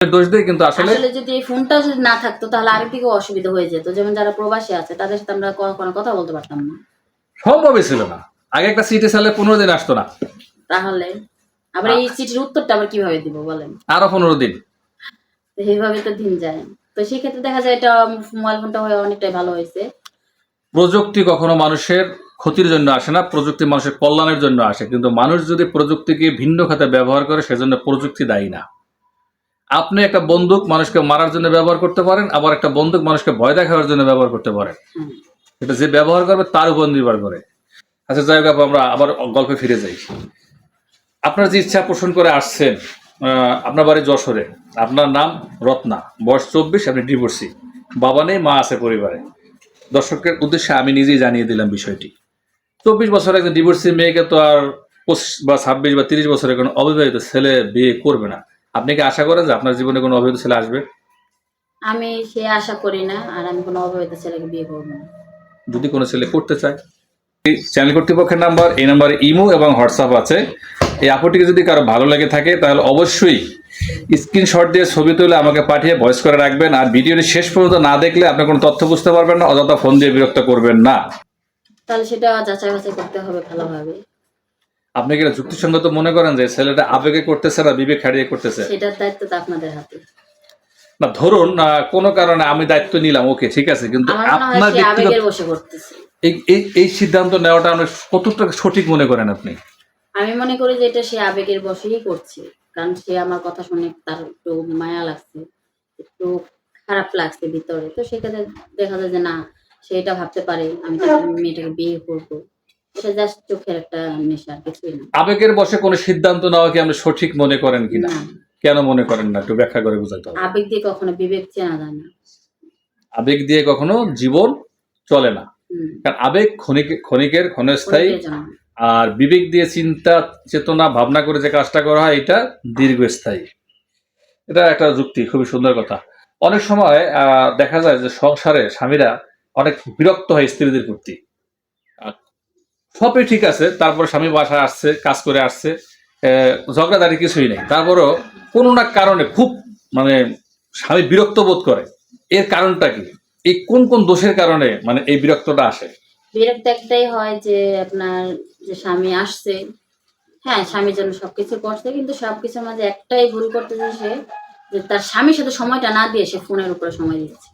দোষ দেয় কিন্তু আসলে আসলে যদি এই ফোনটা না থাকতো তাহলে অসুবিধা হয়ে যেত। যেমন যারা প্রবাসী আছে তাদের সাথে আমরা কথা বলতে পারতাম না। সম্ভবই ছিল না। আগে একটা সিটি সালে পনেরো দিন আসতো না। তাহলে? আবার এই চিঠির উত্তরটা আবার কীভাবে দিব বলেন? আরও পনেরো দিন। এইভাবে তো দিন যায়। তো সেক্ষেত্রে দেখা যায় এটা মোবাইল ফোনটা হয়ে অনেকটাই ভালো হয়েছে। প্রযুক্তি কখনো মানুষের ক্ষতির জন্য আসে না প্রযুক্তি মানুষের কল্যাণের জন্য আসে। কিন্তু মানুষ যদি প্রযুক্তিকে ভিন্ন খাতে ব্যবহার করে সেজন্য প্রযুক্তি দায়ী না। আপনি একটা বন্দুক মানুষকে মারার জন্য ব্যবহার করতে পারেন, আবার একটা বন্দুক মানুষকে ভয় দেখানোর জন্য ব্যবহার করতে পারেন। এটা যে ব্যবহার করবে তার উপর নির্ভর করে। আচ্ছা যাই হোক আমরা আবার গল্পে ফিরে যাই। আপনার যে ইচ্ছা পোষণ করে আসছেন আপনার বাড়ি যশোরে। আপনার নাম রত্না। বয়স চব্বিশ, আপনি ডিভোর্সি বাবা নেই, মা আছে পরিবারে। দর্শকের উদ্দেশ্যে আমি নিজেই জানিয়ে দিলাম বিষয়টি। চব্বিশ বছর একজন ডিভোর্সি মেয়েকে তো আর পঁচিশ বা ছাব্বিশ বা তিরিশ বছরের কোনো অবিবাহিত ছেলে বিয়ে করবে না। আপনি কি আশা করেন যে আপনার জীবনে কোনো অবিবাহিত ছেলে আসবে? আমি সে আশা করি না আর আমি কোনো অবৈধ ছেলেকে বিয়ে করব না। যদি কোনো ছেলে করতে চায়। চ্যানেল কর্তৃপক্ষের নাম্বার এই নাম্বারে ইমো এবং হোয়াটসঅ্যাপ আছে। এই আপুটিকে যদি কারও ভালো লেগে থাকে তাহলে অবশ্যই স্ক্রিনশট দিয়ে ছবি তুলে আমাকে পাঠিয়ে ভয়েস করে রাখবেন। আর ভিডিওটি শেষ পর্যন্ত না দেখলে আপনি কোনো তথ্য বুঝতে পারবেন না অযথা ফোন দিয়ে বিরক্ত করবেন না। তাহলে সেটা যাচাই বাছাই করতে হবে ভালোভাবে। আপনি কি যুক্তিসঙ্গত মনে করেন যে ছেলেটা আবেগে করতেছে না বিবেক হারিয়ে করতেছে? সেটার দায়িত্ব তো আপনাদের হাতে। না ধরুন কোনো কারণে আমি দায়িত্ব নিলাম ওকে ঠিক আছে কিন্তু আপনার ব্যক্তিগত আবেগের বসে করতেছে এই এই এই সিদ্ধান্ত নেওয়াটা আপনি কতটা সঠিক মনে করেন আপনি? আমি মনে করি যে এটা সে আবেগের বসেই করছে কারণ সে আমার কথা শুনে তার একটু মায়া লাগছে একটু খারাপ লাগছে ভিতরে। তো সেক্ষেত্রে দেখা যায় যে না সে এটা ভাবতে পারে আমি মেয়েটাকে বিয়ে করব। এটা জাস্ট চোখের একটা নেশা কিছুই না। আবেগের বসে কোনো সিদ্ধান্ত নেওয়া কি আপনি সঠিক মনে করেন কিনা? কেন মনে করেন না? একটু ব্যাখ্যা করে বোঝাতে হবে। আবেগ দিয়ে কখনো বিবেক চেনা যায় না। আবেগ দিয়ে কখনো জীবন চলে না। কারণ আবেগ ক্ষণিক ক্ষণিকের ক্ষণস্থায়ী আর বিবেক দিয়ে চিন্তা চেতনা ভাবনা করে যে কাজটা করা হয় এটা দীর্ঘস্থায়ী। এটা একটা যুক্তি খুবই সুন্দর কথা। অনেক সময় আহ, দেখা যায় যে সংসারে স্বামীরা অনেক বিরক্ত হয় স্ত্রীদের প্রতি। সবই ঠিক আছে, তারপর স্বামী বাসায় আসছে, কাজ করে আসছে ঝগড়াঝাটি কিছুই নেই। তারপরও কোনো না কারণে খুব মানে স্বামী বিরক্ত বোধ করে। এর কারণটা কি? এই কোন কোন দোষের কারণে মানে এই বিরক্তটা আসে? বিরক্ত একটাই হয় যে আপনার যে স্বামী আসছে হ্যাঁ স্বামীর জন্য সবকিছু করছে, কিন্তু সবকিছুর মাঝে একটাই ভুল করতেছে সে, যে তার স্বামীর সাথে সময়টা না দিয়ে সে ফোনের উপরে সময় দিচ্ছে।